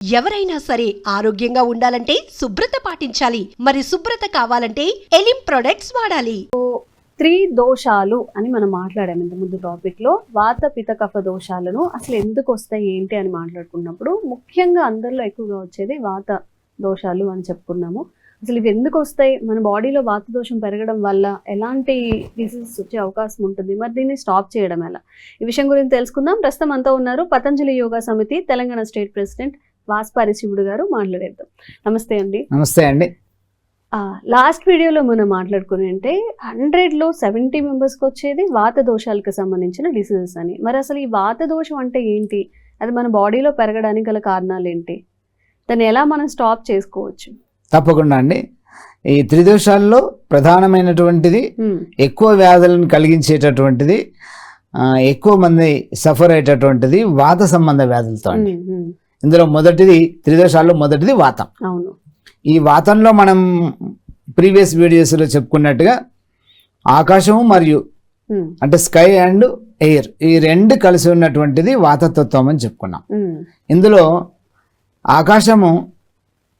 ఎవరైనా సరే ఆరోగ్యంగా ఉండాలంటే శుభ్రత పాటించాలి. మరి శుభ్రత కావాలంటే ఎలిం ప్రొడక్ట్స్ వాడాలి. త్రీ దోషాలు అని మనం మాట్లాడాము ఇంత ముందు టాపిక్లో. వాత పిత కఫ దోషాలను అసలు ఎందుకు వస్తాయి ఏంటి అని మాట్లాడుకున్నప్పుడు ముఖ్యంగా అందరిలో ఎక్కువగా వచ్చేది వాత దోషాలు అని చెప్పుకున్నాము. అసలు ఇవి ఎందుకు వస్తాయి? మన బాడీలో వాత దోషం పెరగడం వల్ల ఎలాంటి డిసీజెస్ వచ్చే అవకాశం ఉంటుంది? మరి దీన్ని స్టాప్ చేయడం ఎలా? ఈ విషయం గురించి తెలుసుకుందాం. ప్రస్తుతం అంతా ఉన్నారు పతంజలి యోగా సమితి తెలంగాణ స్టేట్ ప్రెసిడెంట్ వాస్పారి శివుడు గారు మాట్లాడేద్దాం. నమస్తే అండి. నమస్తే అండి. లాస్ట్ వీడియోలో మనం మాట్లాడుకుని అంటే హండ్రెడ్లో సెవెంటీ మెంబర్స్కి వచ్చేది వాత దోషాలకు సంబంధించిన డిసీజెస్ అని. మరి అసలు ఈ వాత దోషం అంటే ఏంటి? అది మన బాడీలో పెరగడానికి గల కారణాలు ఏంటి? దాన్ని ఎలా మనం స్టాప్ చేసుకోవచ్చు? తప్పకుండా అండి. ఈ త్రిదోషాల్లో ప్రధానమైనటువంటిది ఎక్కువ వ్యాధులను కలిగించేటటువంటిది ఎక్కువ మంది సఫర్ అయ్యేటటువంటిది వాత సంబంధ వ్యాధులతో అండి. ఇందులో మొదటిది త్రిదోషాల్లో మొదటిది వాతం. అవును. ఈ వాతంలో మనం ప్రీవియస్ వీడియోస్లో చెప్పుకున్నట్టుగా ఆకాశము మరియు అంటే స్కై అండ్ ఎయిర్ ఈ రెండు కలిసి ఉన్నటువంటిది వాతతత్వం అని చెప్పుకున్నాం. ఇందులో ఆకాశము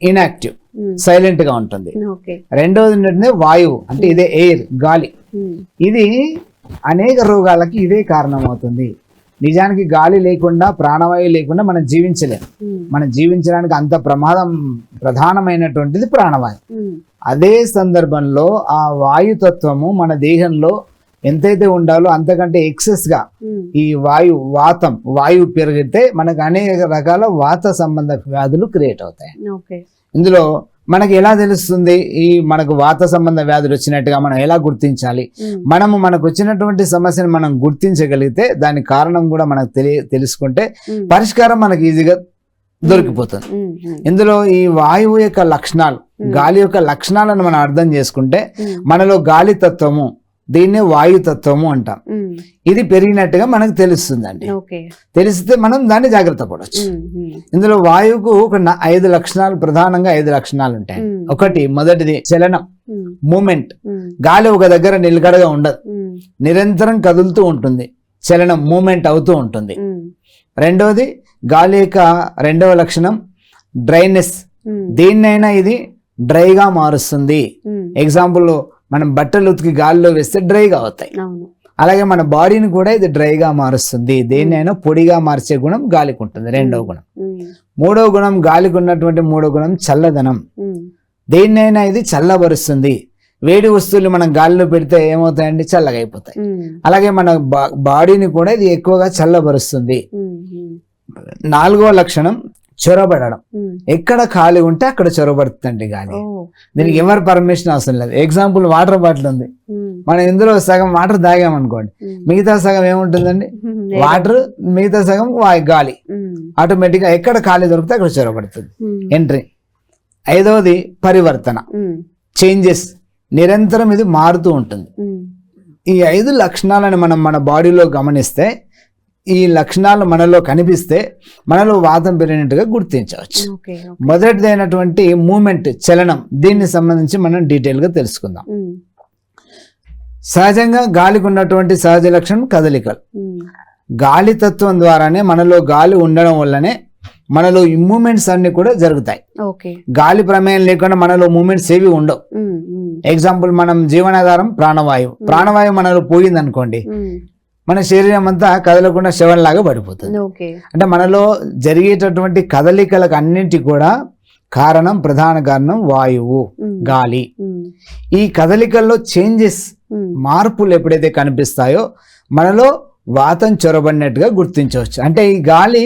ఇన్యాక్టివ్ ఉమ్, సైలెంట్గా ఉంటుంది. రెండవది ఏంటంటే వాయువు అంటే ఇదే ఎయిర్ గాలి. ఇది అనేక రోగాలకి ఇదే కారణమవుతుంది. నిజానికి గాలి లేకుండా ప్రాణవాయువు లేకుండా మనం జీవించలేం. ఉమ్, మనం జీవించడానికి అంత ప్రమాదం ప్రధానమైనటువంటిది ప్రాణవాయువు. ఉమ్, అదే సందర్భంలో ఆ వాయుతత్వము మన దేహంలో ఎంతైతే ఉండాలో అంతకంటే ఎక్సెస్గా ఉమ్, ఈ వాయు వాతం వాయువు పెరిగితే మనకు అనేక రకాల వాత సంబంధ వ్యాధులు క్రియేట్ అవుతాయి. ఓకే. ఇందులో మనకి ఎలా తెలుస్తుంది? ఈ మనకు వాత సంబంధ వ్యాధులు వచ్చినట్టుగా మనం ఎలా గుర్తించాలి? మనము మనకు వచ్చినటువంటి సమస్యను మనం గుర్తించగలిగితే దాని కారణం కూడా మనకు తెలియ తెలుసుకుంటే పరిష్కారం మనకి ఈజీగా దొరికిపోతుంది. ఇందులో ఈ వాయువు యొక్క లక్షణాలు గాలి యొక్క లక్షణాలను మనం అర్థం చేసుకుంటే మనలో గాలి తత్వము దీన్నే వాయుతత్వము అంటాం. ఇది పెరిగినట్టుగా మనకు తెలుస్తుందండి. తెలిస్తే మనం దాన్ని జాగ్రత్త పడవచ్చు ఇందులో వాయువుకు ఒక ఐదు లక్షణాలు ప్రధానంగా ఐదు లక్షణాలు ఉంటాయి. ఒకటి మొదటిది చలనం మూమెంట్. గాలి ఒక దగ్గర నిలకడగా ఉండదు. నిరంతరం కదులుతూ ఉంటుంది. చలనం మూమెంట్ అవుతూ ఉంటుంది. రెండవది గాలి యొక్క రెండవ లక్షణం డ్రైనెస్. దేన్నైనా ఇది డ్రైగా మారుస్తుంది. ఎగ్జాంపుల్ మనం బట్టలు ఉతికి గాలిలో వేస్తే డ్రైగా అవుతాయి. అలాగే మన బాడీని కూడా ఇది డ్రైగా మారుస్తుంది. దేన్నైనా పొడిగా మార్చే గుణం గాలికి ఉంటుంది. రెండవ గుణం. మూడవ గుణం గాలికి ఉన్నటువంటి మూడో గుణం చల్లదనం. దేన్నైనా ఇది చల్లబరుస్తుంది. వేడి వస్తువులు మనం గాలిలో పెడితే ఏమవుతాయండి? చల్లగా అయిపోతాయి అలాగే మన బా- బాడీని కూడా ఇది ఎక్కువగా చల్లబరుస్తుంది. నాలుగవ లక్షణం చొరబడడం. ఎక్కడ ఖాళీ ఉంటే అక్కడ చొరబడుతుందండి గాలి. ఓ, దీనికి ఎవరి పర్మిషన్ అవసరం లేదు. ఎగ్జాంపుల్ వాటర్ బాటిల్ ఉంది. మనం ఇందులో సగం వాటర్ తాగామనుకోండి. మిగతా సగం ఏముంటుందండి? వాటర్ మిగతా సగం గాలి. ఉమ్, ఆటోమేటిక్గా ఎక్కడ ఖాళీ దొరికితే అక్కడ చొరబడుతుంది. ఎంట్రీ ఐదవది పరివర్తన. చేంజెస్ నిరంతరం ఇది మారుతూ ఉంటుంది. ఈ ఐదు లక్షణాలను మనం మన బాడీలో గమనిస్తే ఈ లక్షణాలు మనలో కనిపిస్తే మనలో వాతం పెరిగినట్టుగా గుర్తించవచ్చు. మొదటిదైనటువంటి మూమెంట్ చలనం దీన్ని సంబంధించి మనం డీటెయిల్గా తెలుసుకుందాం. సహజంగా గాలికి ఉన్నటువంటి సహజ లక్షణం కదలికలు. గాలి తత్వం ద్వారానే మనలో గాలి ఉండడం వల్లనే మనలో ఈ మూమెంట్స్ అన్ని కూడా జరుగుతాయి. గాలి ప్రమేయం లేకుండా మనలో మూమెంట్స్ ఏవి ఉండవు. ఎగ్జాంపుల్ మనం జీవనాధారం ప్రాణవాయువు. ప్రాణవాయువు మనలో పోయింది అనుకోండి మన శరీరం అంతా కదలకుండా శవంలాగా పడిపోతుంది. అంటే మనలో జరిగేటటువంటి కదలికలకు అన్నింటి కూడా కారణం ప్రధాన కారణం వాయువు గాలి. ఈ కదలికల్లో చేంజెస్ మార్పులు ఎప్పుడైతే కనిపిస్తాయో మనలో వాతం చొరబడినట్టుగా గుర్తించవచ్చు. అంటే ఈ గాలి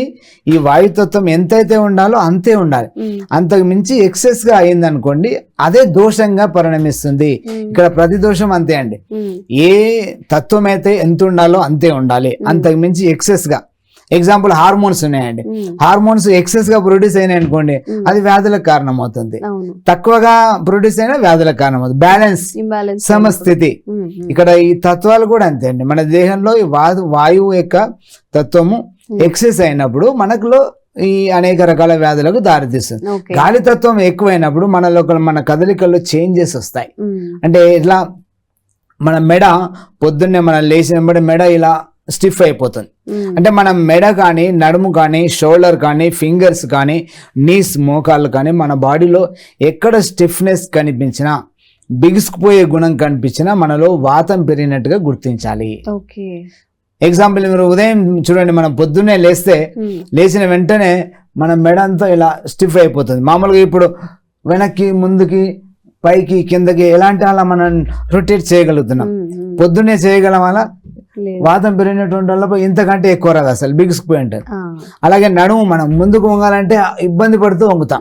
ఈ వాయుతత్వం ఎంతైతే ఉండాలో అంతే ఉండాలి. అంతకు మించి ఎక్సెస్గా అయిందనుకోండి అదే దోషంగా పరిణమిస్తుంది. ఇక్కడ ప్రతి దోషం అంతే అండి. ఏ తత్వం అయితే ఎంత ఉండాలో. అంతే ఉండాలి అంతకు మించి ఎక్సెస్గా ఎగ్జాంపుల్ హార్మోన్స్ ఉన్నాయండి. హార్మోన్స్ ఎక్సెస్గా ప్రొడ్యూస్ అయినాయి అనుకోండి. అది వ్యాధులకు కారణమవుతుంది. అవును. తక్కువగా ప్రొడ్యూస్ అయినా వ్యాధులకు కారణమవుతుంది. బ్యాలెన్స్ ఇంబ్యాలెన్స్ సమస్థితి. ఇక్కడ ఈ తత్వాలు కూడా అంతే అండి. మన దేహంలో ఈ వా- వాయువు యొక్క తత్వము ఎక్సెస్ అయినప్పుడు మనకులో ఈ అనేక రకాల వ్యాధులకు దారితీస్తుంది. ఓకే. గాలి తత్వం ఎక్కువైనప్పుడు మనలో ఒక- మన కదలికల్లో చేంజెస్ వస్తాయి. అంటే ఇట్లా మన మెడ పొద్దున్నే మనం లేచిన వెంబడి మెడ ఇలా స్టిఫ్ అయిపోతుంది. అంటే మనం మెడ కానీ నడుము కానీ షోల్డర్ కానీ ఫింగర్స్ కానీ నీస్ మోకాళ్ళు కానీ మన బాడీలో ఎక్కడ స్టిఫ్నెస్ కనిపించినా బిగుసుకుపోయే గుణం కనిపించినా మనలో వాతం పెరిగినట్టుగా గుర్తించాలి ఓకే ఎగ్జాంపుల్ మీరు ఉదయం చూడండి మనం పొద్దున్నే లేస్తే. లేచిన వెంటనే మన మెడ అంతా ఇలా స్టిఫ్ అయిపోతుంది మామూలుగా ఇప్పుడు వెనక్కి ముందుకి పైకి కిందకి ఎలాంటి అలా మనం రొటేట్ చేయగలుగుతున్నాం. పొద్దున్నే చేయగలం అలా. వాతం పెరిగినటువంటి వాళ్ళపై ఇంతకంటే ఎక్కువ రాదు అసలు బిగుసుకుపోయి ఉంటుంది ఆ. అలాగే నడుము మనం ముందుకు వంగాలంటే ఇబ్బంది పడుతూ వంగుతాం.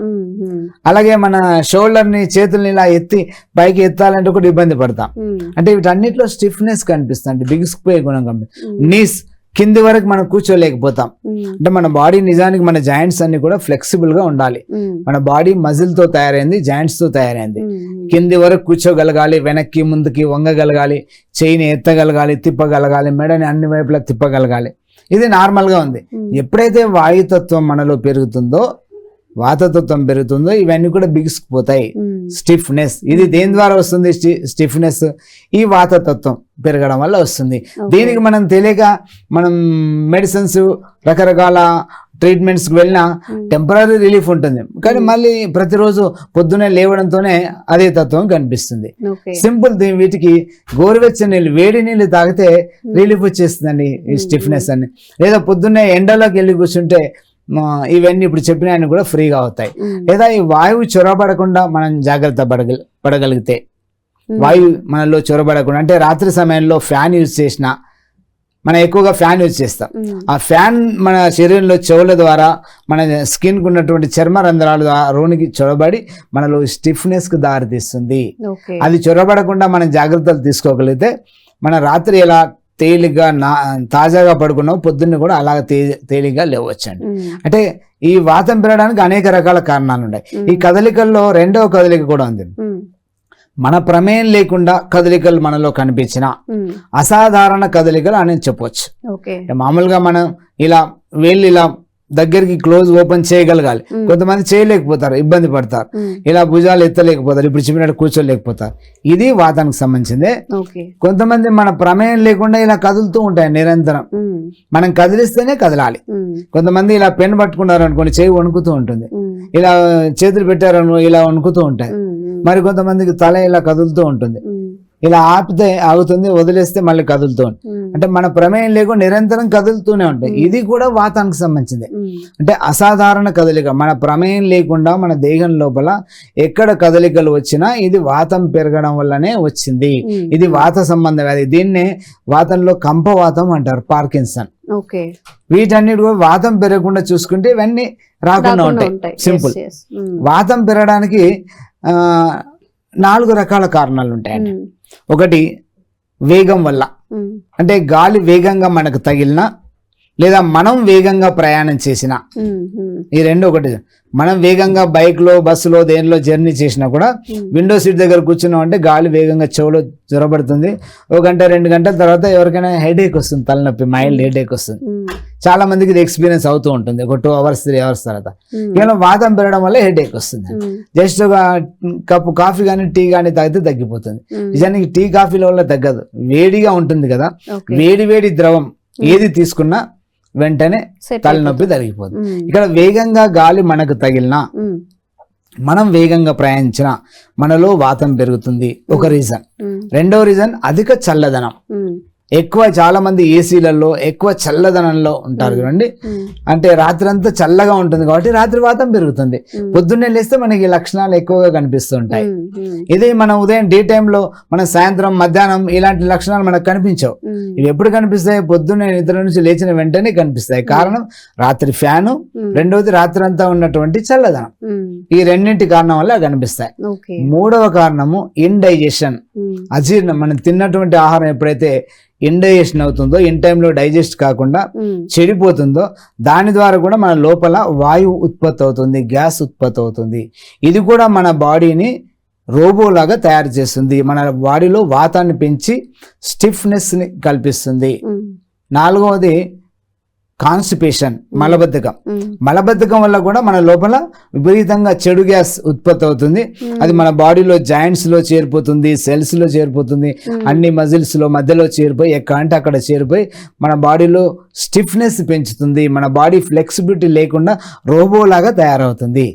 అలాగే మన షోల్డర్ని చేతుల్ని ఇలా ఎత్తి పైకి ఎత్తాలంటే కూడా ఇబ్బంది పడతాం. అంటే వీటన్నిటిలో స్టిఫ్నెస్ కనిపిస్తుంది బిగుసుకుపోయే గుణం కనిపిస్తుంది. నీస్ కింది వరకు మనం కూర్చోలేకపోతాం. అంటే మన బాడీ నిజానికి మన జాయింట్స్ అన్ని కూడా ఫ్లెక్సిబుల్గా ఉండాలి మన బాడీ మజిల్తో తయారైంది జాయింట్స్తో తయారైంది. కింది వరకు కూర్చోగలగాలి వెనక్కి ముందుకి వంగగలగాలి చేయిని ఎత్తగలగాలి తిప్పగలగాలి మెడని అన్ని వైపులా తిప్పగలగాలి. ఇది నార్మల్గా ఉంది ఎప్పుడైతే వాయుతత్వం మనలో పెరుగుతుందో వాతతత్వం పెరుగుతుందో ఇవన్నీ కూడా బిగుసుకుపోతాయి. స్టిఫ్నెస్. ఇది దేని ద్వారా వస్తుంది? స్టిఫ్నెస్ ఈ వాతతత్వం పెరగడం వల్ల వస్తుంది. దీనికి మనం తెలియక మనం మెడిసిన్స్ రకరకాల ట్రీట్మెంట్స్కి వెళ్ళినా టెంపరీ రిలీఫ్ ఉంటుంది. కానీ మళ్ళీ ప్రతిరోజు పొద్దునే లేవడంతోనే అదే తత్వం కనిపిస్తుంది. సింపుల్ దీ- వీటికి గోరువెచ్చని నీళ్ళు వేడి నీళ్ళు తాగితే రిలీఫ్ వచ్చేస్తుందండి ఈ స్టిఫ్నెస్ అని లేదా పొద్దున్నే ఎండలోకి వెళ్ళి కూర్చుంటే ఇవన్నీ ఇప్పుడు చెప్పినవన్నీ కూడా ఫ్రీగా అవుతాయి. లేదా ఈ వాయువు చొరబడకుండా మనం జాగ్రత్త పడగల పడగలిగితే వాయువు మనలో చొరబడకుండా అంటే రాత్రి సమయంలో ఫ్యాన్ యూజ్ చేసిన మనం ఎక్కువగా ఫ్యాన్ యూజ్ చేస్తాం. ఆ ఫ్యాన్ మన శరీరంలో చెవుల ద్వారా మన స్కిన్కు ఉన్నటువంటి చర్మ రంధ్రాల రోనికి చొరబడి మనలో స్టిఫ్నెస్కి దారితీస్తుంది. అది చొరబడకుండా మనం జాగ్రత్తలు తీసుకోగలిగితే మన రాత్రి ఎలా తేలిగ్గా నా తాజాగా పడుకున్నాం పొద్దున్న కూడా అలాగ తే తేలిగ్గా లేవచ్చండి. అంటే ఈ వాతం పెరగడానికి అనేక రకాల కారణాలు ఉన్నాయి ఈ కదలికల్లో రెండవ కదలిక కూడా ఉంది. మన ప్రమేయం లేకుండా కదలికలు మనలో కనిపించిన అసాధారణ కదలికలు అని అంటే మామూలుగా మనం ఇలా వేళ్ళు ఇలా దగ్గరికి క్లోజ్ ఓపెన్ చేయగలగాలి. కొంతమంది చేయలేకపోతారు ఇబ్బంది పడతారు. ఇలా భుజాలు ఎత్తలేకపోతారు ఇప్పుడు చెప్పినట్టు కూర్చోలేకపోతారు. ఇది వాతానికి సంబంధించిందే. కొంతమంది మన ప్రమేయం లేకుండా ఇలా కదులుతూ ఉంటాయి నిరంతరం. మనం కదిలిస్తేనే కదలాలి. కొంతమంది ఇలా పెన్ పట్టుకున్నారు అనుకోండి చేయి వణుకుతూ ఉంటుంది. ఇలా చేతులు పెట్టారను ఇలా వణుకుతూ ఉంటాయి. మరి కొంతమందికి తల ఇలా కదులుతూ ఉంటుంది. ఇలా ఆపితే ఆగుతుంది వదిలేస్తే మళ్ళీ కదులుతూ అంటే మన ప్రమేయం లేకుండా నిరంతరం కదులుతూనే ఉంటాయి. ఇది కూడా వాతానికి సంబంధించింది. అంటే అసాధారణ కదలిక మన ప్రమేయం లేకుండా మన దేహం లోపల ఎక్కడ కదలికలు వచ్చినా ఇది వాతం పెరగడం వల్లనే వచ్చింది. ఇది వాత సంబంధ వ్యాధి దీన్నే వాతంలో కంపవాతం అంటారు పార్కిన్సన్. ఓకే. వీటన్నిటి కూడా వాతం పెరగకుండా చూసుకుంటే ఇవన్నీ రాకుండా ఉంటాయి. సింపుల్ వాతం పెరగడానికి ఆ, నాలుగు రకాల కారణాలు ఉంటాయండి ఒకటి వేగం వల్ల. అంటే గాలి వేగంగా మనకు తగిలినా లేదా మనం వేగంగా ప్రయాణం చేసినా ఈ రెండు ఒకటి మనం వేగంగా బైక్లో బస్సులో దేనిలో జర్నీ చేసినా కూడా విండో సీట్ దగ్గర కూర్చున్నాం అంటే గాలి వేగంగా చెవులో జ్వరబడుతుంది ఒక గంట రెండు గంటల తర్వాత ఎవరికైనా హెడేక్ వస్తుంది తలనొప్పి మైల్డ్ హెడేక్ వస్తుంది. చాలా మందికి ఇది ఎక్స్పీరియన్స్ అవుతూ ఉంటుంది ఒక టూ అవర్స్ త్రీ అవర్స్ తర్వాత. కేవలం వాతం పెరగడం వల్ల హెడేక్ వస్తుంది. జస్ట్ ఒక కప్పు కాఫీ కానీ టీ కానీ తాగితే తగ్గిపోతుంది. నిజానికి టీ కాఫీల వల్ల తగ్గదు. వేడిగా ఉంటుంది కదా. వేడి వేడి ద్రవం ఏది తీసుకున్నా వెంటనే తలనొప్పి తగ్గిపోతుంది ఇక్కడ వేగంగా గాలి మనకు తగిలినా మనం వేగంగా ప్రయాణించిన మనలో వాతం పెరుగుతుంది. ఒక రీజన్ రెండో రీజన్ అధిక చల్లదనం. ఎక్కువ చాలా మంది ఏసీలలో ఎక్కువ చల్లదనంలో ఉంటారు చూడండి. అంటే రాత్రి అంతా చల్లగా ఉంటుంది కాబట్టి రాత్రి వాతం పెరుగుతుంది. పొద్దున్నే లేస్తే మనకి లక్షణాలు ఎక్కువగా కనిపిస్తుంటాయి ఇది మన ఉదయం డే టైంలో మన సాయంత్రం మధ్యాహ్నం ఇలాంటి లక్షణాలు మనకు కనిపించవు. ఇవి ఎప్పుడు కనిపిస్తాయి? పొద్దున్నే నిద్ర నుంచి లేచిన వెంటనే కనిపిస్తాయి. కారణం రాత్రి ఫ్యాను రెండవది రాత్రి అంతా ఉన్నటువంటి చల్లదనం. ఈ రెండింటి కారణం వల్ల కనిపిస్తాయి. మూడవ కారణము ఇండైజెషన్. అజీర్ణం. మనం తిన్నటువంటి ఆహారం ఎప్పుడైతే ఇండైజెషన్ అవుతుందో ఇన్ టైంలో డైజెస్ట్ కాకుండా చెడిపోతుందో దాని ద్వారా కూడా మన లోపల వాయువు ఉత్పత్తి అవుతుంది గ్యాస్ ఉత్పత్తి అవుతుంది. ఇది కూడా మన బాడీని రోబోలాగా తయారు చేస్తుంది. మన బాడీలో వాతాన్ని పెంచి స్టిఫ్నెస్ని కల్పిస్తుంది. నాలుగవది కాన్స్టిపేషన్ మలబద్ధకం. ఉమ్, మలబద్ధకం వల్ల కూడా మన లోపల విపరీతంగా చెడు గ్యాస్ ఉత్పత్తి అవుతుంది. అది మన బాడీలో జాయింట్స్లో చేరిపోతుంది సెల్స్లో చేరిపోతుంది అన్ని మజిల్స్లో మధ్యలో చేరిపోయి ఎక్కడంటే అక్కడ చేరిపోయి మన బాడీలో స్టిఫ్నెస్ పెంచుతుంది. మన బాడీ ఫ్లెక్సిబిలిటీ లేకుండా రోబోలాగా తయారవుతుంది.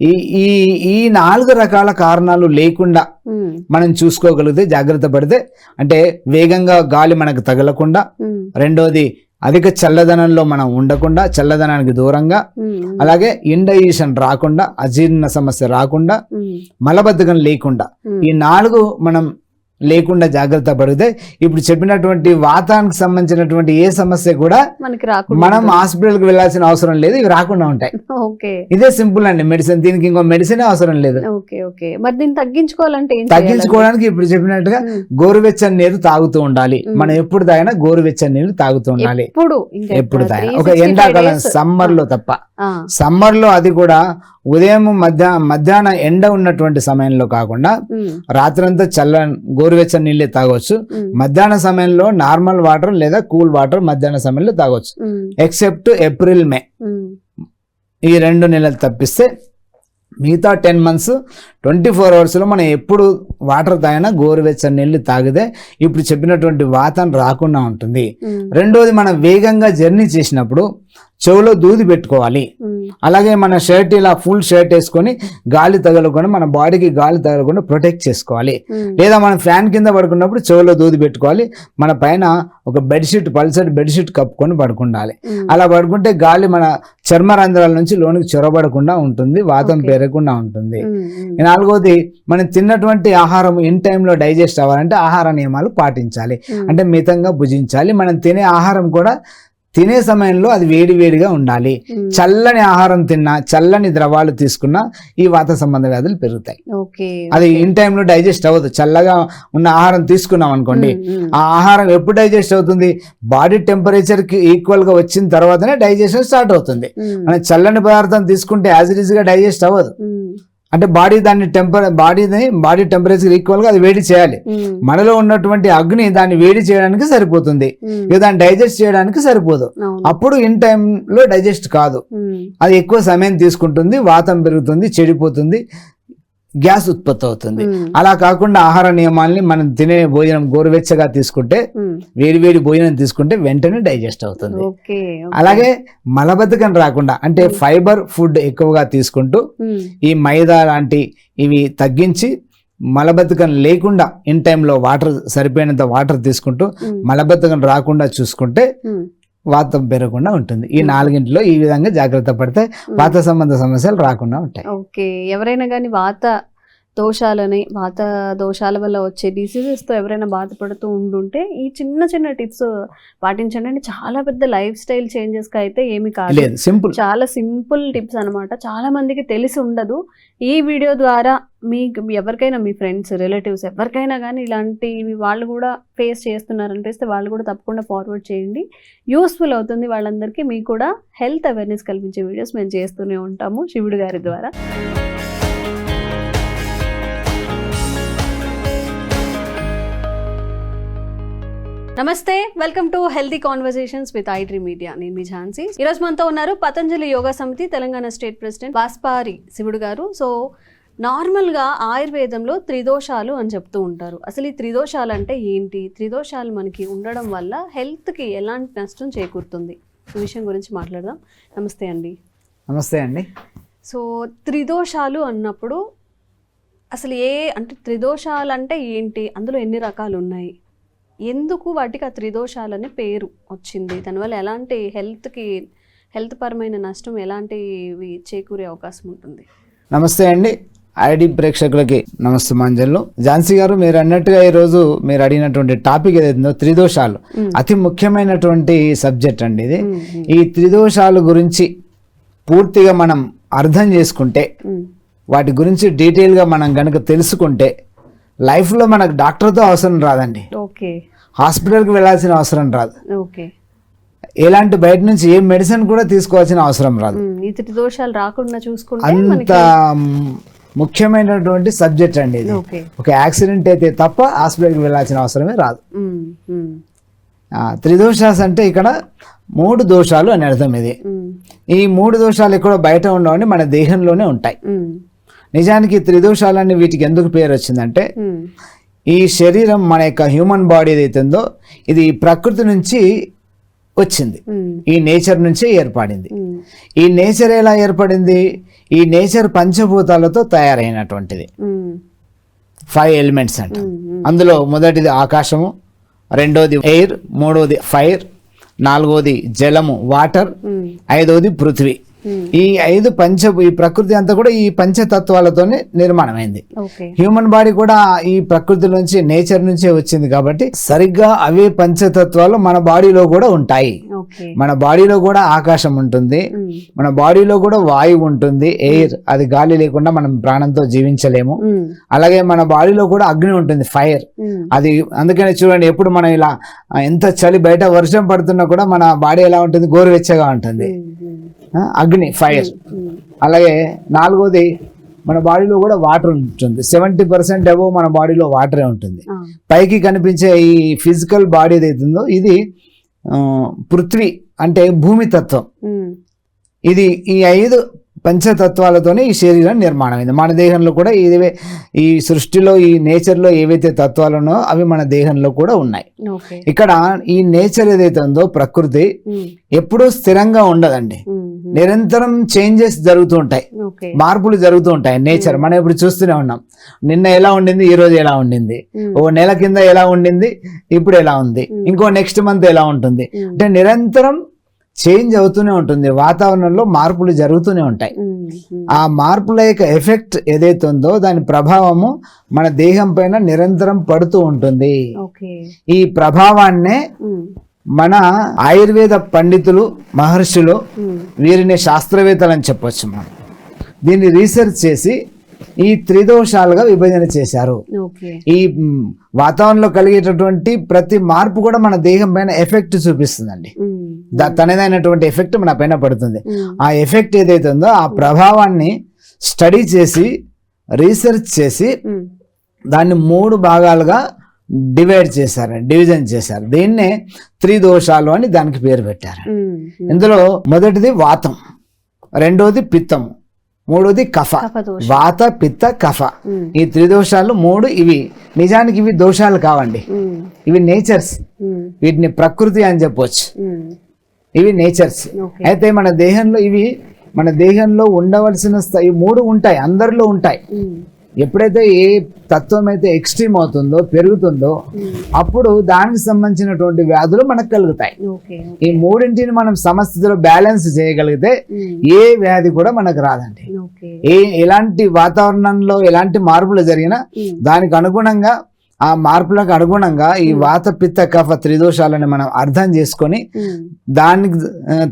ఈ ఈ ఈ నాలుగు రకాల కారణాలు లేకుండా మనం చూసుకోగలిగితే జాగ్రత్త పడితే అంటే వేగంగా గాలి మనకు తగలకుండా రెండోది అధిక చల్లదనంలో మనం ఉండకుండా చల్లదనానికి దూరంగా అలాగే ఇండైజేషన్ రాకుండా అజీర్ణ సమస్య రాకుండా మలబద్ధకం లేకుండా. ఈ నాలుగు మనం లేకుండా జాగ్రత్త పడితే ఇప్పుడు చెప్పినటువంటి వాతానికి సంబంధించినటువంటి ఏ సమస్య కూడా మనకి రాకుండా మనం హాస్పిటల్కి వెళ్ళాల్సిన అవసరం లేదు ఇవి రాకుండా ఉంటాయి. ఓకే. ఇదే సింపుల్ అండి మెడిసిన్ దీనికి ఇంకో మెడిసిన్ అవసరం లేదు. Okay okay. మరి దీన్ని తగ్గించుకోవాలంటే తగ్గించుకోవడానికి ఇప్పుడు చెప్పినట్టుగా. గోరువెచ్చని నీరు తాగుతూ ఉండాలి. మనం ఎప్పుడు తాగినా గోరువెచ్చని నీరు తాగుతూ ఉండాలి. ఎప్పుడు? ఎప్పుడు తాగినా. ఒక ఎండాకాలం. సమ్మర్లో తప్ప. సమ్మర్లో అది కూడా ఉదయం మధ్య మధ్యాహ్నం ఎండ ఉన్నటువంటి సమయంలో కాకుండా రాత్రంతా చల్ల గోరువెచ్చని నీళ్ళే తాగొచ్చు. మధ్యాహ్న సమయంలో నార్మల్ వాటర్ లేదా కూల్ వాటర్ మధ్యాహ్న సమయంలో తాగొచ్చు. Except April May. ఈ రెండు నెలలు తప్పిస్తే మిగతా టెన్ మంత్స్ ట్వంటీ ఫోర్ అవర్స్లో మనం ఎప్పుడు వాటర్ తాగినా గోరువెచ్చని నీళ్ళు తాగితే ఇప్పుడు చెప్పినటువంటి వాతం రాకుండా ఉంటుంది. రెండోది మనం వేగంగా జర్నీ చేసినప్పుడు చెవులో దూది పెట్టుకోవాలి. అలాగే మన షర్ట్ ఇలా ఫుల్ షర్ట్ వేసుకొని గాలి తగలకుండా మన బాడీకి గాలి తగలకుండా ప్రొటెక్ట్ చేసుకోవాలి. లేదా మనం ఫ్యాన్ కింద పడుకున్నప్పుడు చెవులో దూది పెట్టుకోవాలి. మన పైన ఒక బెడ్షీట్ పల్సటి బెడ్షీట్ కప్పుకొని పడుకుండాలి. అలా పడుకుంటే గాలి మన చర్మ రంధ్రాల నుంచి లోనికి చొరబడకుండా ఉంటుంది వాతం. పెరగకుండా ఉంటుంది. నాలుగోది మనం తిన్నటువంటి ఆహారం ఇన్ టైంలో డైజెస్ట్ అవ్వాలంటే ఆహార నియమాలు పాటించాలి. అంటే మితంగా భుజించాలి. మనం తినే ఆహారం కూడా తినే సమయంలో అది వేడి వేడిగా ఉండాలి. చల్లని ఆహారం తిన్నా చల్లని ద్రవాలు తీసుకున్నా ఈ వాత సంబంధ వ్యాధులు పెరుగుతాయి. అది ఇన్ టైంలో డైజెస్ట్ అవ్వదు. చల్లగా ఉన్న ఆహారం తీసుకున్నాం అనుకోండి ఆ ఆహారం ఎప్పుడు డైజెస్ట్ అవుతుంది? బాడీ టెంపరేచర్కి ఈక్వల్గా వచ్చిన తర్వాతనే డైజెషన్ స్టార్ట్ అవుతుంది. మనం చల్లని పదార్థం తీసుకుంటే యాజ్ ఇట్ ఈస్గా డైజెస్ట్ అవ్వదు. అంటే బాడీ దాన్ని టెంపర్ బాడీని బాడీ టెంపరేచర్ ఈక్వల్గా అది వేడి చేయాలి. మనలో ఉన్నటువంటి అగ్ని దాన్ని వేడి చేయడానికి సరిపోతుంది. ఇక దాన్ని డైజెస్ట్ చేయడానికి సరిపోదు. అప్పుడు ఇన్ టైంలో డైజెస్ట్ కాదు. అది ఎక్కువ సమయం తీసుకుంటుంది వాతం పెరుగుతుంది చెడిపోతుంది. గ్యాస్ ఉత్పత్తి అవుతుంది అలా కాకుండా ఆహార నియమాల్ని మనం తినే భోజనం గోరువెచ్చగా తీసుకుంటే వేడి వేడి భోజనం తీసుకుంటే వెంటనే డైజెస్ట్ అవుతుంది. అలాగే మలబద్ధకం రాకుండా అంటే ఫైబర్ ఫుడ్ ఎక్కువగా తీసుకుంటూ ఈ మైదా లాంటి ఇవి తగ్గించి మలబద్ధకం లేకుండా ఇన్ టైంలో వాటర్ సరిపోయినంత వాటర్ తీసుకుంటూ మలబద్ధకం రాకుండా చూసుకుంటే వాతం పెరగకుండా ఉంటుంది. ఈ నాలుగింటిలో ఈ విధంగా జాగ్రత్త పడితే వాత సంబంధ సమస్యలు రాకుండా ఉంటాయి. ఓకే. ఎవరైనా కానీ వాత దోషాలని వాత దోషాల వల్ల వచ్చే డిసీజెస్తో ఎవరైనా బాధపడుతూ ఉండుంటే ఈ చిన్న చిన్న టిప్స్ పాటించండి. చాలా పెద్ద లైఫ్ స్టైల్ చేంజెస్కి అయితే ఏమి కాదు. సింపుల్ చాలా సింపుల్ టిప్స్ అన్నమాట. చాలా మందికి తెలిసి ఉండదు. ఈ వీడియో ద్వారా మీకు ఎవరికైనా మీ ఫ్రెండ్స్ రిలేటివ్స్ ఎవరికైనా కానీ ఇలాంటివి వాళ్ళు కూడా ఫేస్ చేస్తున్నారు అనిపిస్తే వాళ్ళు కూడా తప్పకుండా ఫార్వర్డ్ చేయండి. యూస్ఫుల్ అవుతుంది వాళ్ళందరికీ. మీకు కూడా హెల్త్ అవేర్నెస్ కల్పించే వీడియోస్ మేము చేస్తూనే ఉంటాము. శివుడు గారి ద్వారా. నమస్తే welcome to healthy conversations with iDream media నేను మీ ఝాన్సీ. ఈరోజు మనతో ఉన్నారు పతంజలి యోగా సమితి తెలంగాణ స్టేట్ ప్రెసిడెంట్ వాస్పారి శివుడు గారు. సో నార్మల్గా ఆయుర్వేదంలో త్రిదోషాలు అని చెప్తూ ఉంటారు. అసలు ఈ త్రిదోషాలు అంటే ఏంటి? త్రిదోషాలు మనకి ఉండడం వల్ల హెల్త్కి ఎలాంటి నష్టం చేకూరుతుంది? ఈ విషయం గురించి మాట్లాడదాం. నమస్తే అండి. నమస్తే అండి. సో త్రిదోషాలు అన్నప్పుడు అసలు ఏ అంటే త్రిదోషాలు అంటే ఏంటి? అందులో ఎన్ని రకాలు ఉన్నాయి? ఎందుకు వాటికి ఆ త్రిదోషాలని పేరు వచ్చింది? దానివల్ల ఎలాంటి హెల్త్కి హెల్త్ పరమైన నష్టం ఎలాంటివి చేకూరే అవకాశం ఉంటుంది? నమస్తే అండి. ఐడి ప్రేక్షకులకి నమస్తే మంజల్లో ఝాన్సీ గారు మీరు అన్నట్టుగా ఈరోజు మీరు అడిగినటువంటి టాపిక్ ఏదైతుందో త్రిదోషాలు. అతి ముఖ్యమైనటువంటి సబ్జెక్ట్ అండి ఇది. ఈ త్రిదోషాల గురించి పూర్తిగా మనం అర్థం చేసుకుంటే. వాటి గురించి డీటెయిల్గా మనం గనుక తెలుసుకుంటే లైఫ్లో మనకు డాక్టర్తో అవసరం రాదండి. ఓకే. హాస్పిటల్కి వెళ్ళాల్సిన అవసరం రాదు. ఓకే. ఎలాంటి బయట నుంచి ఏ మెడిసిన్ కూడా తీసుకోవాల్సిన అవసరం రాదు. త్రిదోషాలు రాకుండా చూసుకుంటే అంత ముఖ్యమైనటువంటి సబ్జెక్ట్ అండి ఇది. ఒక యాక్సిడెంట్ అయితే తప్ప హాస్పిటల్కి వెళ్ళాల్సిన అవసరమే రాదు. త్రిదోషాస్ అంటే ఇక్కడ మూడు దోషాలు అని అర్థం ఇది. ఈ మూడు దోషాలు ఎక్కడో బయట ఉండవండి మన దేహంలోనే ఉంటాయి. నిజానికి త్రిదోషాలన్నీ వీటికి ఎందుకు పేరు వచ్చిందంటే ఈ శరీరం మన యొక్క హ్యూమన్ బాడీ ఏదైతుందో ఇది ప్రకృతి నుంచి వచ్చింది. ఈ నేచర్ నుంచే ఏర్పడింది. ఈ నేచర్ ఎలా ఏర్పడింది? ఈ నేచర్ పంచభూతాలతో తయారైనటువంటిది. ఫైవ్ ఎలిమెంట్స్ అంట అందులో మొదటిది ఆకాశము రెండోది ఎయిర్ మూడోది ఫైర్ నాలుగోది జలము వాటర్ ఐదోది పృథ్వీ. ఈ ఐదు పంచ ఈ ప్రకృతి అంతా కూడా ఈ పంచతత్వాలతోనే నిర్మాణమైంది. హ్యూమన్ బాడీ కూడా ఈ ప్రకృతి నుంచి నేచర్ నుంచే వచ్చింది కాబట్టి సరిగ్గా అవే పంచతత్వాలు మన బాడీలో కూడా ఉంటాయి. మన బాడీలో కూడా ఆకాశం ఉంటుంది. మన బాడీలో కూడా వాయువు ఉంటుంది. ఎయిర్ అది గాలి లేకుండా మనం ప్రాణంతో జీవించలేము. అలాగే మన బాడీలో కూడా అగ్ని ఉంటుంది ఫైర్. అది అందుకనే చూడండి ఎప్పుడు మనం ఇలా ఎంత చలి బయట వర్షం పడుతున్నా కూడా మన బాడీ ఎలా ఉంటుంది? గోరువెచ్చగా ఉంటుంది. అగ్ని ఫైర్ ఉమ్, అలాగే నాలుగోది మన బాడీలో కూడా వాటర్ ఉంటుంది. సెవెంటీ పర్సెంట్ అబోవ్ మన బాడీలో వాటరే ఉంటుంది. పైకి కనిపించే ఈ ఫిజికల్ బాడీ ఏదైతుందో ఇది పృథ్వీ అంటే భూమి తత్వం. ఉమ్, ఇది ఈ ఐదు పంచతత్వాలతోనే ఈ శరీరం నిర్మాణమైంది. మన దేహంలో కూడా ఇవే ఈ సృష్టిలో ఈ నేచర్లో ఏవైతే తత్వాలు ఉన్నాయో అవి మన దేహంలో కూడా ఉన్నాయి. ఇక్కడ ఈ నేచర్ ఏదైతే ఉందో ప్రకృతి ఎప్పుడూ స్థిరంగా ఉండదండి. నిరంతరం చేంజెస్ జరుగుతూ ఉంటాయి. మార్పులు జరుగుతూ ఉంటాయి నేచర్. మనం ఇప్పుడు చూస్తూనే ఉన్నాం. నిన్న ఎలా ఉండింది ఈ రోజు ఎలా ఉండింది? ఓ నెల కింద ఎలా ఉండింది ఇప్పుడు ఎలా ఉంది? ఇంకో నెక్స్ట్ మంత్ ఎలా ఉంటుంది? అంటే నిరంతరం చేంజ్ అవుతూనే ఉంటుంది. వాతావరణంలో మార్పులు జరుగుతూనే ఉంటాయి. ఆ మార్పుల యొక్క ఎఫెక్ట్ ఏదైతే ఉందో దాని ప్రభావము మన దేహం పైన నిరంతరం పడుతూ ఉంటుంది. ఈ ప్రభావాన్నే మన ఆయుర్వేద పండితులు మహర్షులు వీరిని శాస్త్రవేత్తలు అని చెప్పొచ్చు మనం. దీన్ని రీసెర్చ్ చేసి ఈ త్రిదోషాలుగా విభజన చేశారు. ఈ వాతావరణంలో కలిగేటటువంటి ప్రతి మార్పు కూడా మన దేహం పైన ఎఫెక్ట్ చూపిస్తుందండి. తనదైనటువంటి ఎఫెక్ట్ మన పైన పడుతుంది. ఆ ఎఫెక్ట్ ఏదైతే ఉందో ఆ ప్రభావాన్ని స్టడీ చేసి రీసెర్చ్ చేసి దాన్ని మూడు భాగాలుగా డివైడ్ చేశారు డివిజన్ చేశారు. దీన్నే త్రిదోషాలు అని దానికి పేరు పెట్టారు. ఇందులో మొదటిది వాతం రెండోది పిత్తము. మూడోది కఫ. వాత పిత్త కఫ. ఈ త్రిదోషాలు మూడు ఇవి. నిజానికి ఇవి దోషాలు కావండి. ఇవి నేచర్స్. వీటిని ప్రకృతి అని చెప్పొచ్చు. ఉమ్, ఇవి నేచర్స్. అయితే మన దేహంలో ఇవి మన దేహంలో ఉండవలసిన స్థ- ఈ మూడు ఉంటాయి అందరిలో ఉంటాయి. ఎప్పుడైతే ఏ తత్వం అయితే ఎక్స్ట్రీమ్ అవుతుందో పెరుగుతుందో ఉమ్, అప్పుడు దానికి సంబంధించినటువంటి వ్యాధులు మనకు కలుగుతాయి. ఈ మూడింటిని మనం సమస్థితిలో బ్యాలెన్స్ చేయగలిగితే ఉమ్, ఏ వ్యాధి కూడా మనకు రాదండి. ఏ ఎలాంటి వాతావరణంలో ఎలాంటి మార్పులు జరిగినా ఉమ్, దానికి అనుగుణంగా ఆ మార్పులకు అనుగుణంగా ఈ వాత పిత్త కఫ త్రిదోషాలని మనం అర్థం చేసుకొని దానికి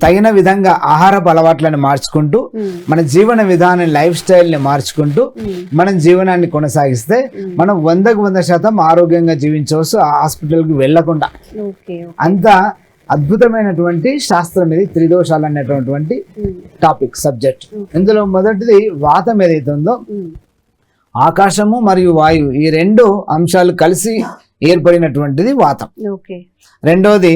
తగిన విధంగా ఆహారపు అలవాట్లను మార్చుకుంటూ మన జీవన విధానం లైఫ్ స్టైల్ని మార్చుకుంటూ మనం జీవనాన్ని కొనసాగిస్తే మనం వందకు వంద శాతం ఆరోగ్యంగా జీవించవచ్చు ఆ హాస్పిటల్కి వెళ్ళకుండా అంత అద్భుతమైనటువంటి శాస్త్రం ఇది త్రిదోషాలు అనేటటువంటి టాపిక్ సబ్జెక్ట్. ఇందులో మొదటిది వాతం ఏదైతే ఉందో ఉమ్, ఆకాశము మరియు వాయువు ఈ రెండు అంశాలు కలిసి ఏర్పడినటువంటిది వాతం. ఓకే. రెండోది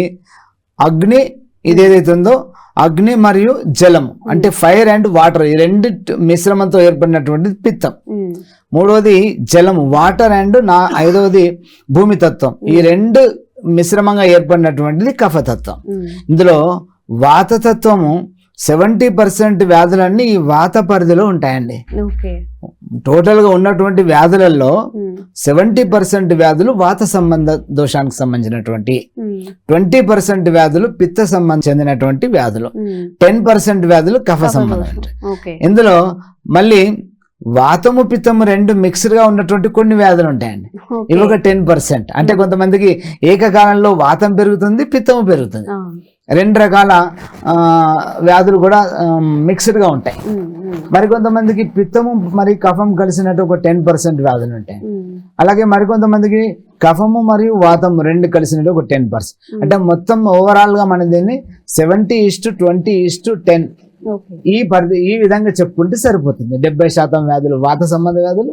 అగ్ని ఇదేదైతే ఉందో అగ్ని మరియు జలము అంటే ఫైర్ అండ్ వాటర్ ఈ రెండు మిశ్రమంతో ఏర్పడినటువంటిది పిత్తం. ఉమ్, మూడోది జలము వాటర్ అండ్ నా ఐదవది భూమి తత్వం ఈ రెండు మిశ్రమంగా ఏర్పడినటువంటిది కఫతత్వం. ఇందులో వాతతత్వము సెవెంటీ పర్సెంట్ వ్యాధులన్నీ ఈ వాత పరిధిలో ఉంటాయండి. టోటల్గా ఉన్నటువంటి వ్యాధులలో సెవెంటీ పర్సెంట్ వ్యాధులు వాత సంబంధ దోషానికి సంబంధించినటువంటి ట్వంటీ పర్సెంట్ వ్యాధులు పిత్త సంబంధం చెందినటువంటి వ్యాధులు టెన్ పర్సెంట్ వ్యాధులు కఫ సంబంధం ఇందులో మళ్ళీ వాతము పిత్తము రెండు మిక్స్డ్గా ఉన్నటువంటి కొన్ని వ్యాధులు ఉంటాయండి. ఇవి ఒక టెన్ పర్సెంట్. అంటే కొంతమందికి ఏకకాలంలో వాతం పెరుగుతుంది పిత్తము పెరుగుతుంది. రెండు రకాల వ్యాధులు కూడా మిక్స్డ్గా ఉంటాయి. ఉమ్, ఉమ్, మరి కొంతమందికి పిత్తము మరి కఫం కలిసినట్టు ఒక టెన్ పర్సెంట్ వ్యాధులు ఉంటాయి. అలాగే మరికొంతమందికి కఫము మరియు వాతము రెండు కలిసినట్టు ఒక టెన్ పర్సెంట్. అంటే మొత్తం ఓవరాల్గా మనం దీన్ని seventy is to twenty is to ten ఈ పరిధి ఈ విధంగా చెప్పుకుంటే సరిపోతుంది. డెబ్బై శాతం వ్యాధులు వాత సంబంధ వ్యాధులు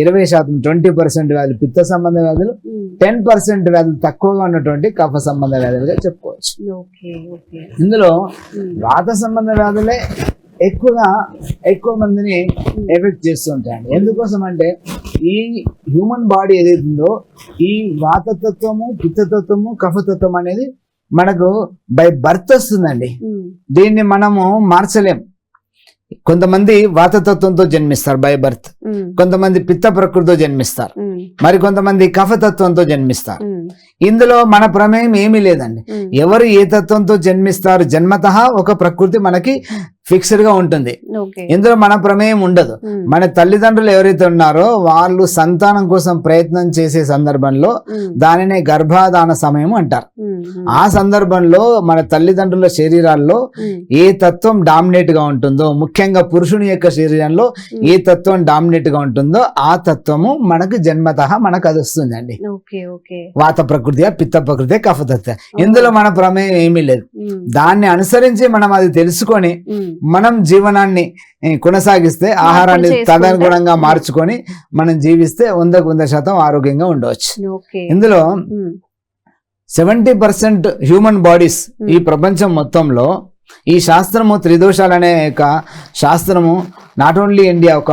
ఇరవై శాతం ట్వంటీ పర్సెంట్ వ్యాధులు పిత్త సంబంధ వ్యాధులు టెన్ పర్సెంట్ వ్యాధులు తక్కువగా ఉన్నటువంటి కఫ సంబంధ వ్యాధులుగా చెప్పుకోవచ్చు. ఇందులో వాత సంబంధ వ్యాధులే ఎక్కువగా ఎక్కువ మందిని ఎఫెక్ట్ చేస్తూ ఉంటాయండి. ఎందుకోసం అంటే ఈ హ్యూమన్ బాడీ ఏదైతుందో ఈ వాతతత్వము పిత్తతత్వము కఫతత్వం అనేది మనకు బై బర్త్ వస్తుందండి. దీన్ని మనము మార్చలేం. కొంతమంది వాతతత్వంతో జన్మిస్తారు బై బర్త్ కొంతమంది పిత్త ప్రకృతితో జన్మిస్తారు. మరి కొంతమంది కఫతత్వంతో జన్మిస్తారు. ఇందులో మన ప్రమేయం ఏమీ లేదండి. ఎవరు ఏ తత్వంతో జన్మిస్తారు జన్మత ఒక ప్రకృతి మనకి ఫిక్స్డ్గా ఉంటుంది ఇందులో మన ప్రమేయం ఉండదు. మన తల్లిదండ్రులు ఎవరైతే ఉన్నారో వాళ్ళు సంతానం కోసం ప్రయత్నం చేసే సందర్భంలో దానినే గర్భాధాన సమయం అంటారు. ఆ సందర్భంలో మన తల్లిదండ్రుల శరీరాల్లో ఏ తత్వం డామినేట్గా ఉంటుందో ముఖ్యంగా పురుషుని యొక్క శరీరంలో ఏ తత్వం డామినేట్గా ఉంటుందో ఆ తత్వము మనకు జన్మత మనకు అది వస్తుందండి. వాత ప్రకృతి పిత్త ప్రకృతి కఫతత్వ ఇందులో మన ప్రమేయం ఏమీ లేదు. దాన్ని అనుసరించి మనం అది తెలుసుకొని మనం జీవనాన్ని కొనసాగిస్తే ఆహారాన్ని. తదనుగుణంగా మార్చుకొని మనం జీవిస్తే వందకు వంద శాతం ఆరోగ్యంగా ఉండవచ్చు. ఇందులో సెవెంటీ పర్సెంట్ హ్యూమన్ బాడీస్ ఈ ప్రపంచం మొత్తంలో ఈ శాస్త్రము త్రిదోషాలు అనే యొక్క శాస్త్రము నాట్ ఓన్లీ ఇండియా ఒక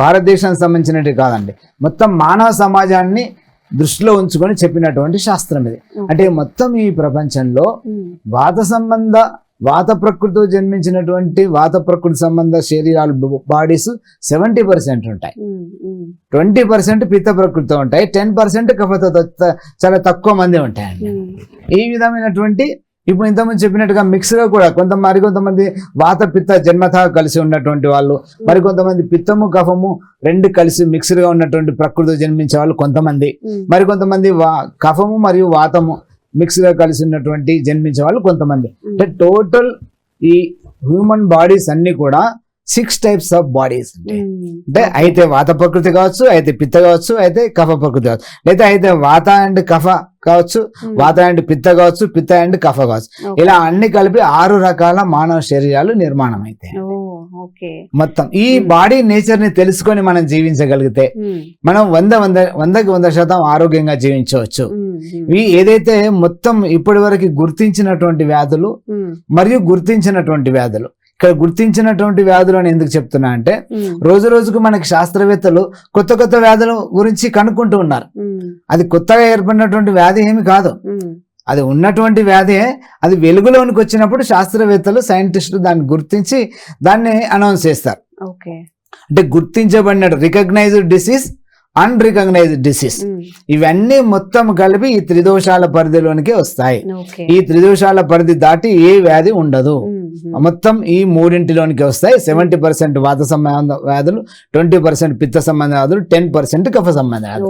భారతదేశానికి సంబంధించినట్టు కాదండి. మొత్తం మానవ సమాజాన్ని దృష్టిలో ఉంచుకొని చెప్పినటువంటి శాస్త్రం ఇది. అంటే మొత్తం ఈ ప్రపంచంలో వాత సంబంధ వాత ప్రకృతితో జన్మించినటువంటి వాత ప్రకృతి సంబంధ శరీరాలు బాడీస్ సెవెంటీ పర్సెంట్ ఉంటాయి. ట్వంటీ పర్సెంట్ పిత్త ప్రకృతితో ఉంటాయి. టెన్ పర్సెంట్ కఫతో చాలా తక్కువ మంది ఉంటాయండి. ఈ విధమైనటువంటి ఇప్పుడు ఇంతకుముందు చెప్పినట్టుగా మిక్స్గా కూడా కొంత మరి కొంతమంది వాత పిత్త జన్మత కలిసి ఉన్నటువంటి వాళ్ళు మరి కొంతమంది పిత్తము కఫము రెండు కలిసి మిక్స్డ్గా ఉన్నటువంటి ప్రకృతితో జన్మించే వాళ్ళు కొంతమంది. మరి కొంతమంది వా కఫము మరియు వాతము మిక్స్గా కలిసి ఉన్నటువంటి జన్మించే వాళ్ళు కొంతమంది. అంటే టోటల్ ఈ హ్యూమన్ బాడీస్ అన్ని కూడా సిక్స్ టైప్స్ ఆఫ్ బాడీస్ అంటే అంటే అయితే వాత ప్రకృతి కావచ్చు అయితే పిత్త కావచ్చు అయితే కఫ ప్రకృతి కావచ్చు. లేదా అయితే వాత అండ్ కఫ కావచ్చు వాత అండ్ పిత్త కావచ్చు పిత్త అండ్ కఫ కావచ్చు. ఇలా అన్ని కలిపి ఆరు రకాల మానవ శరీరాలు నిర్మాణం అయితే మొత్తం ఈ బాడీ నేచర్ని తెలుసుకొని మనం జీవించగలిగితే మనం వంద వంద వందకి వంద శాతం ఆరోగ్యంగా జీవించవచ్చు. ఇవి ఏదైతే మొత్తం ఇప్పటి వరకు గుర్తించినటువంటి వ్యాధులు మరియు గుర్తించినటువంటి వ్యాధులు ఇక్కడ గుర్తించినటువంటి వ్యాధులు అని ఎందుకు చెప్తున్నా అంటే రోజు రోజుకు మనకి శాస్త్రవేత్తలు కొత్త కొత్త వ్యాధుల గురించి కనుక్కుంటూ ఉన్నారు. అది కొత్తగా ఏర్పడినటువంటి వ్యాధి ఏమి కాదు. అది ఉన్నటువంటి వ్యాధి అది వెలుగులోనికి వచ్చినప్పుడు శాస్త్రవేత్తలు సైంటిస్టులు దాన్ని గుర్తించి దాన్ని అనౌన్స్ చేస్తారు. ఓకే. అంటే గుర్తించబడిన రికగ్నైజ్డ్ డిసీజ్ అన్రికగ్నైజ్డ్ డిసీజ్ ఇవన్నీ మొత్తం కలిపి ఈ త్రిదోషాల పరిధిలోనికి వస్తాయి. ఈ త్రిదోషాల పరిధి దాటి ఏ వ్యాధి ఉండదు. మొత్తం ఈ మూడింటిలోనికి వస్తాయి. సెవెంటీ పర్సెంట్ వాత సంబంధ వ్యాధులు ట్వంటీ పర్సెంట్ పిత్త సంబంధ వ్యాధులు టెన్ పర్సెంట్ కఫ సంబంధ వ్యాధులు.